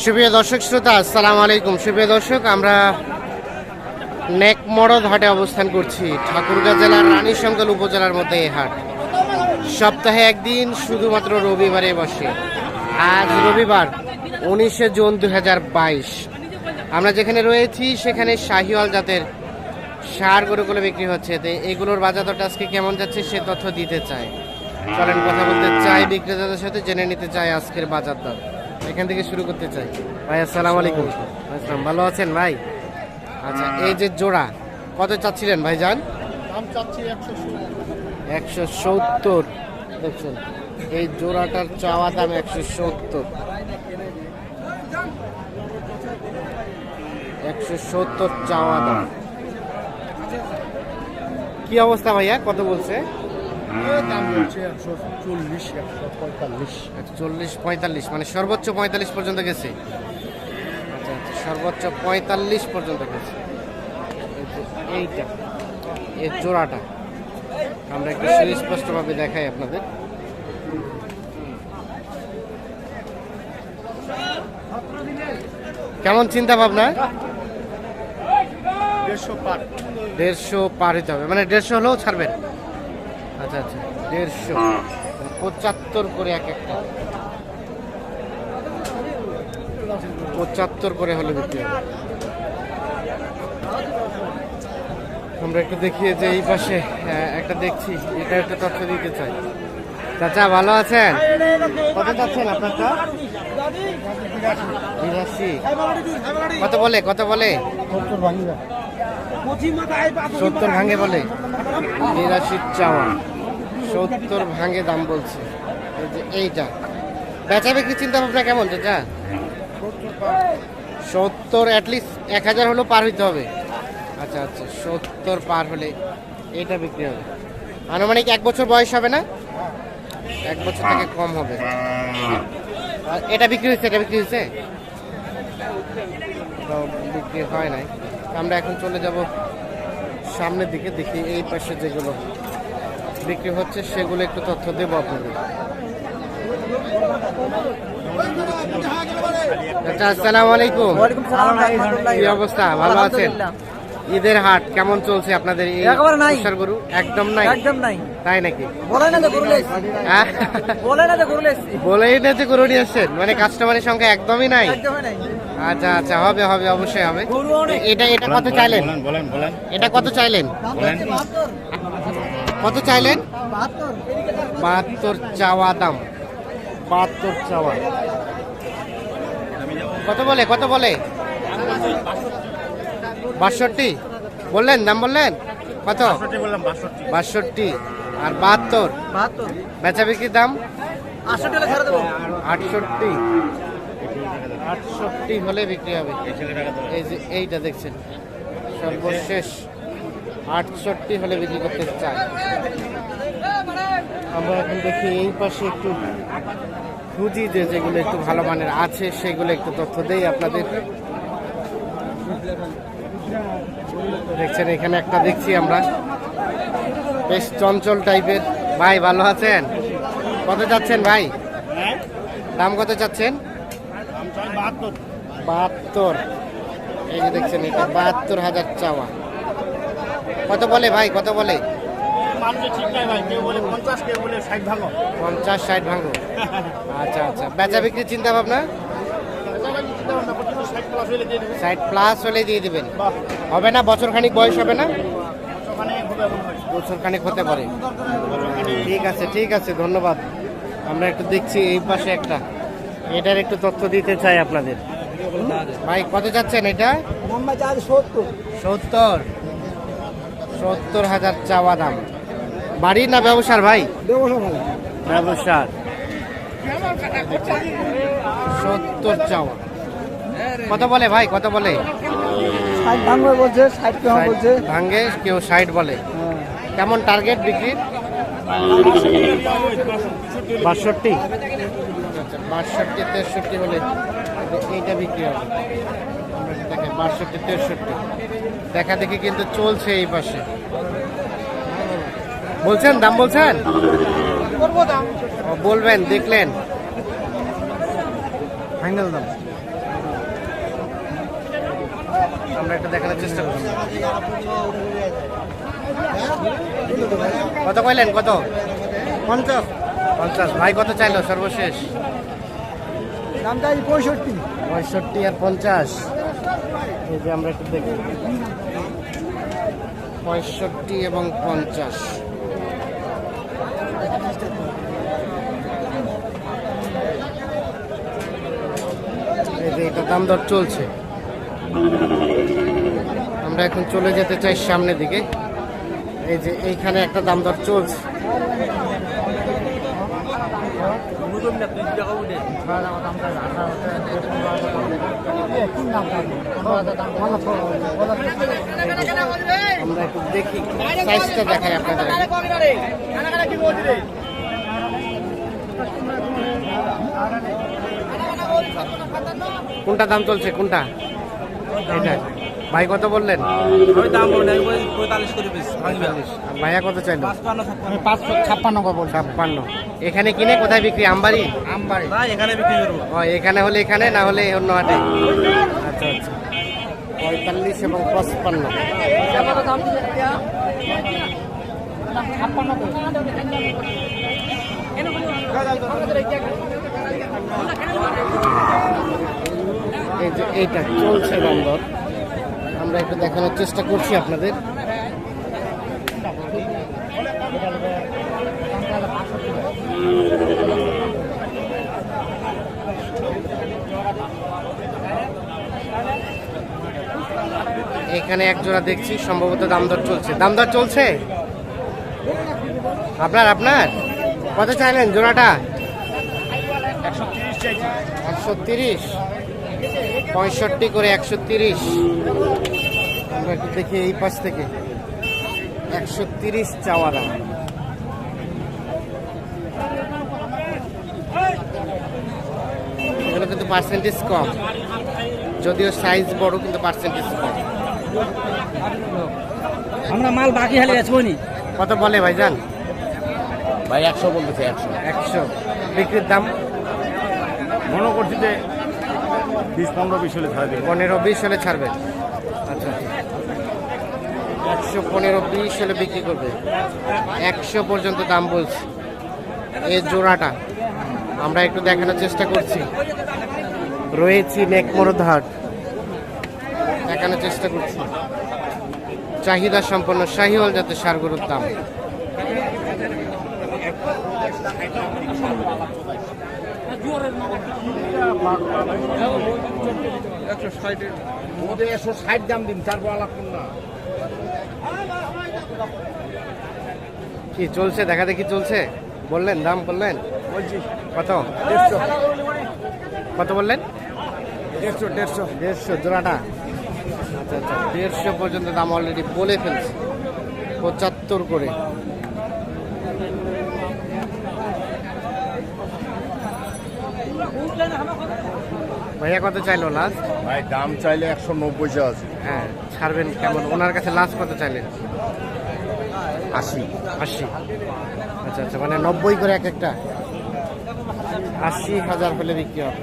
সুপ্রিয় দর্শক শ্রোতা, আসসালামু আলাইকুম। সুপ্রিয় দর্শক, আমরা নেক মরদ হাটে অবস্থান করছি। ঠাকুরগাঁ জেলার রানীশঙ্কল উপজেলার মধ্যে এই হাট। সপ্তাহে একদিন শুধুমাত্র রবিবারে বসে। আজ রবিবার, উনিশে জুন দু হাজার বাইশ। আমরা যেখানে রয়েছি, সেখানে শাহিওয়াল জাতের সার গরুগুলো বিক্রি হচ্ছে। তো এগুলোর বাজার দরটা আজকে কেমন যাচ্ছে, সে তথ্য দিতে চাই। চলেন কথা বলতে চাই বিক্রেতাদের সাথে, জেনে নিতে চাই আজকের বাজার দর এখান থেকে শুরু করতে চাই। ভাই আসসালামু আলাইকুম। আসসালাম ভালো আছেন ভাই? আচ্ছা এই যে জোড়া কত চাচ্ছিলেন ভাই যান একশো সত্তর। দেখছেন এই জোড়াটার চাওয়া দাম একশো সত্তর। একশো সত্তর চাওয়া দাম। কি অবস্থা ভাইয়া? কত বলছে? চল্লিশ পঁয়তাল্লিশ মানে সর্বোচ্চ পঁয়তাল্লিশ পর্যন্ত গেছে। আচ্ছা আচ্ছা সর্বোচ্চ পঁয়তাল্লিশ পর্যন্ত গেছে। এই এইটা এই জোড়াটা আমরা একটু সুস্পষ্টভাবে দেখাই আপনাদের। কেমন চিন্তা ভাবনা? দেড়শো পার। দেড়শো পার হতে হবে মানে দেড়শো হলেও ছাড়বেন। আচ্ছা আচ্ছা। দেড়শো। পঁচাত্তর করে এক একটা। পঁচাত্তর করে হলে বিক্রি আমরা একটু দেখিয়ে যে এই পাশে একটা দেখছি। এটা একটা তথ্য দিতে চাই। চাচা ভালো আছেন? কত যাচ্ছেন আপনারটা? বিরাশি। কত বলে কত বলে? সত্তর ভাঙে বলে। বিরাশির চাওয়া। সত্তর ভাঙে দাম বলছে। এই এইটা। বেচা বিক্রি চিন্তা ভাবনা কেমন, চাচা? সত্তর অ্যাটলিস্ট এক হাজার হলেও পার হইতে হবে। আচ্ছা আচ্ছা সত্তর পার হলে এটা বিক্রি হবে। আনুমানিক এক বছর বয়স হবে না? এক বছর থেকে কম হবে। আর এটা বিক্রি হয়েছে, এটা বিক্রি হয়েছে? বিক্রি হয় নাই। আমরা এখন চলে যাব সামনের দিকে দেখি এই পাশে যেগুলো বিক্রি হচ্ছে সেগুলো একটু তথ্য দেবো আপনাদের। আচ্ছা আসসালামু আলাইকুম। কি অবস্থা? ভালো আছেন? ঈদের হাট কেমন চলছে আপনাদের এই তুষার গরু? একদম নাই? একদম নাই। তাই নাকি? বলে না যে গরু হ্যাঁ? বলে না যে গরু বলেই না যে গরু নিয়ে আসছেন মানে কাস্টমারের সংখ্যা একদমই নাই। একদমই নাই। আচ্ছা আচ্ছা হবে হবে অবশ্যই হবে। এটা এটা কত চাইলেন? বলেন বলেন বলেন। এটা কত চাইলেন? কত চাইলেন? বাহাত্তর চাওয়া দাম। বাহাত্তর চাওয়া। কত বলে কত বলে? বাষট্টি? বললেন দাম বললেন? কত? বললাম বাষট্টি। আর বাহাত্তর? বেচা বিক্রির দাম? আটষট্টি। আটষট্টি হলে বিক্রি হবে। এই যে এইটা দেখছেন। সর্বশেষ আটষট্টি হলে বিক্রি করতে চাই। আমরা এখন দেখি এই পাশে একটু খুঁজি যে যেগুলো একটু ভালো মানের আছে, সেগুলো একটু তথ্য দেই আপনাদের। দেখছেন, এখানে একটা দেখছি আমরা। বেশ চঞ্চল টাইপের। ভাই, ভালো আছেন? কত যাচ্ছেন ভাই? দাম কত চাচ্ছেন? বাহাত্তর। এই যে দেখছেন এটা বাহাত্তর হাজার চাওয়া। কত বলে ভাই কত বলে? পঞ্চাশ ষাট ভাঙো। আচ্ছা আচ্ছা। বেচা বিক্রির চিন্তা ভাবনা ষাট প্লাস হলে দিয়ে দিবেন। হবে না? বছর খানিক বয়স হবে না? বছর খানিক হতে পারে। ঠিক আছে ঠিক আছে ধন্যবাদ। আমরা একটু দেখছি এই পাশে একটা। এটার একটু তথ্য দিতে চাই আপনাদের। ভাই কত যাচ্ছেন এটা? সত্তর। সত্তর। হাজার চাওয়া দাম। বাড়ির না ব্যবসার ভাই? ব্যবসার। সত্তর চাওয়া। কত বলে ভাই কত বলে? ভাঙবে বলছে ষাট টাকা বলছে? ভাঙ্গে কেউ ষাট বলে। কেমন টার্গেট বিক্রির? বাষট্টি। বাষট্টি তেষট্টি হলে এইটা বিক্রি হবে। দেখাই বাষট্টি তেষট্টি। দেখা দেখি কিন্তু চলছে এই পাশে। বলছেন দাম বলছেন? ও, বলবেন দেখলেন। ফাইনাল দাম। আমরা একটা দেখানোর চেষ্টা করছি কত কইলেন কত? পঞ্চাশ। পঞ্চাশ। ভাই কত চাইলো সর্বশেষ? এই পঁয়ষট্টি। পঁয়ষট্টি আর পঞ্চাশ। এই যে আমরা একটু দেখি। পঁয়ষট্টি এবং পঞ্চাশ। এই যে এটা দাম দর চলছে। আমরা এখন চলে যেতে চাই সামনের দিকে। এই যে এইখানে একটা দাম দর চলছে। আমরা একটু দেখি সাইজটা দেখাই আপনাদের। কোনটা দাম চলছে কোনটা? এটা ভাই কত বললেন? ভাইয়া কত চাইলো? পাঁচশো ছাপ্পান্ন ছাপ্পান্ন। এখানে কিনে কোথায় বিক্রি? আমবাড়ি? আমবাড়ি। না এখানে বিক্রি করব। ও এখানে হলে এখানে না হলে অন্য হাটে? আচ্ছা আচ্ছা। পঁয়তাল্লিশ এবং পঁচপান্ন। এইটা চলছে বন্দর আমরা একটু দেখানোর চেষ্টা করছি আপনাদের। এখানে এক জোড়া দেখছি, সম্ভবত দামদর চলছে। দামদর চলছে? আপনার আপনার? কত চাইলেন জোড়াটা? একশো তিরিশ? পঁয়ষট্টি করে একশো তিরিশ। আমরা একটু দেখি এই পাশ থেকে। একশো তিরিশ চাওয়া দাম। এগুলো কিন্তু পার্সেন্টেজ কম। যদিও সাইজ বড়, কিন্তু পার্সেন্টেজ কম। আমরা মাল বাকি হালে আছি বনি কত বলে ভাইজান? ভাই একশো বলতেছে একশো। একশো। বিক্রির দাম? মনে করছি যে বিশ পনেরো বিশ হলে ছাড়বে। পনেরো বিশ হলে ছাড়বে। আচ্ছা। একশো পনেরো বিশ হলে বিক্রি করবে। একশো পর্যন্ত দাম বলছি। এই জোড়াটা আমরা একটু দেখানোর চেষ্টা করছি। রয়েছি নেকমরদ হাট। দেখানোর চেষ্টা করছি। চাহিদা সম্পন্ন শাহিওয়াল জাতের সার গরুর দাম। একশো ষাটে দাম দিন তারপর আলাপ না। কি চলছে? দেখা দেখি চলছে? বললেন দাম বললেন? কত? কত বললেন? দেড়শো দেড়শো। দেড়শো জোড়াটা? আচ্ছা আচ্ছা দেড়শো পর্যন্ত দাম অলরেডি বলে ফেলছে। পঁচাত্তর করে। ভাইয়া কত চাইলো লাস্ট ভাই দাম চাইলে একশো নব্বই আছে। হ্যাঁ ছাড়বেন কেমন? ওনার কাছে লাস্ট কত চাইলেন? আশি। আশি। আচ্ছা আচ্ছা মানে নব্বই করে এক একটা। আশি হাজার হলে বিক্রি হবে।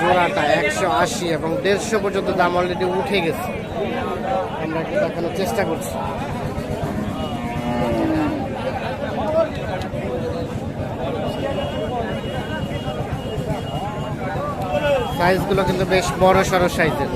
জোড়াটা একশো আশি এবং দেড়শো পর্যন্ত দাম অলরেডি উঠে গেছে। আমরা একটু দেখানোর চেষ্টা করছি। সাইজগুলো কিন্তু বেশ বড় সড় সাইজের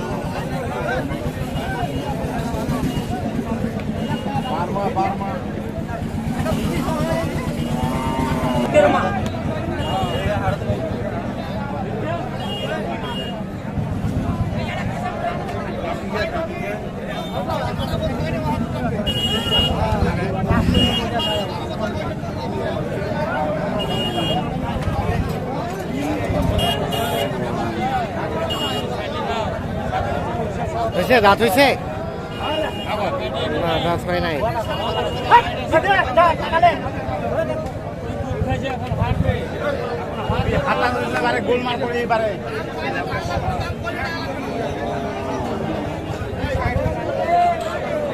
হয়েছে? দাঁত হয়েছে? না দাঁত হয় নাই। গোলমাল করে এবারে